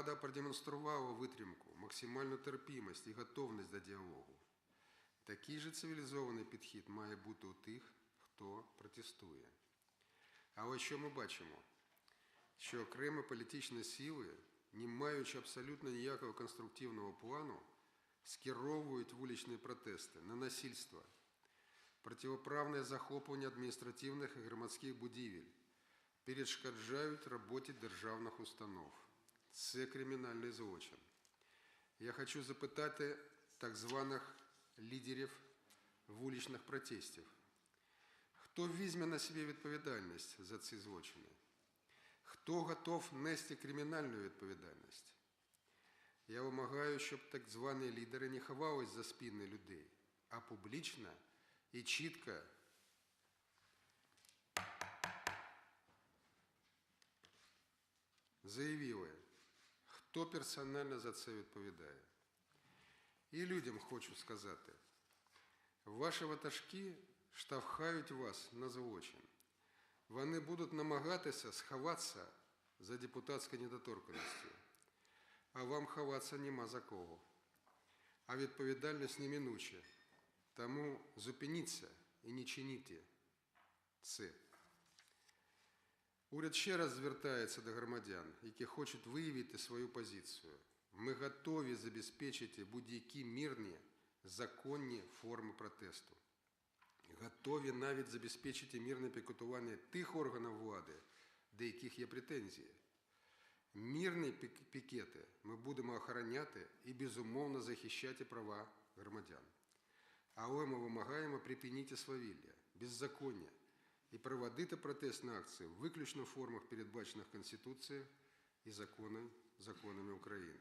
влада продемонструвала витримку, максимальну терпімість і готовність до діалогу. Такий же цивілізований підхід має бути у тих, хто протестує. Але що ми бачимо? Що окремі політичні сили, не маючи абсолютно ніякого конструктивного плану, скеровують вуличні протести на насильство, противоправне захоплення адміністративних і громадських будівель, перешкоджають роботі державних установ. Це кримінальний злочин. Я хочу запитати так званих лідерів вуличних протестів. Хто візьме на себе відповідальність за ці злочини? Хто готов нести кримінальну відповідальність? Я вимагаю, щоб так звані лідери не ховались за спини людей, а публічно і чітко заявили, хто персонально за це відповідає. І людям хочу сказати, ваші ватажки штовхають вас на злочин. Вони будуть намагатися сховатися за депутатською недоторканністю, а вам ховатися нема за кого. А відповідальність неминуча. Тому зупиніться і не чиніть це. Уряд ще раз звертається до громадян, які хочуть виявити свою позицію. Ми готові забезпечити будь-які мирні, законні форми протесту. Готові навіть забезпечити мирне пікетування тих органів влади, до яких є претензії. Мирні пікети ми будемо охороняти і безумовно захищати права громадян. Але ми вимагаємо припинити свавілля, беззаконня і проводити протестні акції виключно в формах, передбачених Конституцією і законами України.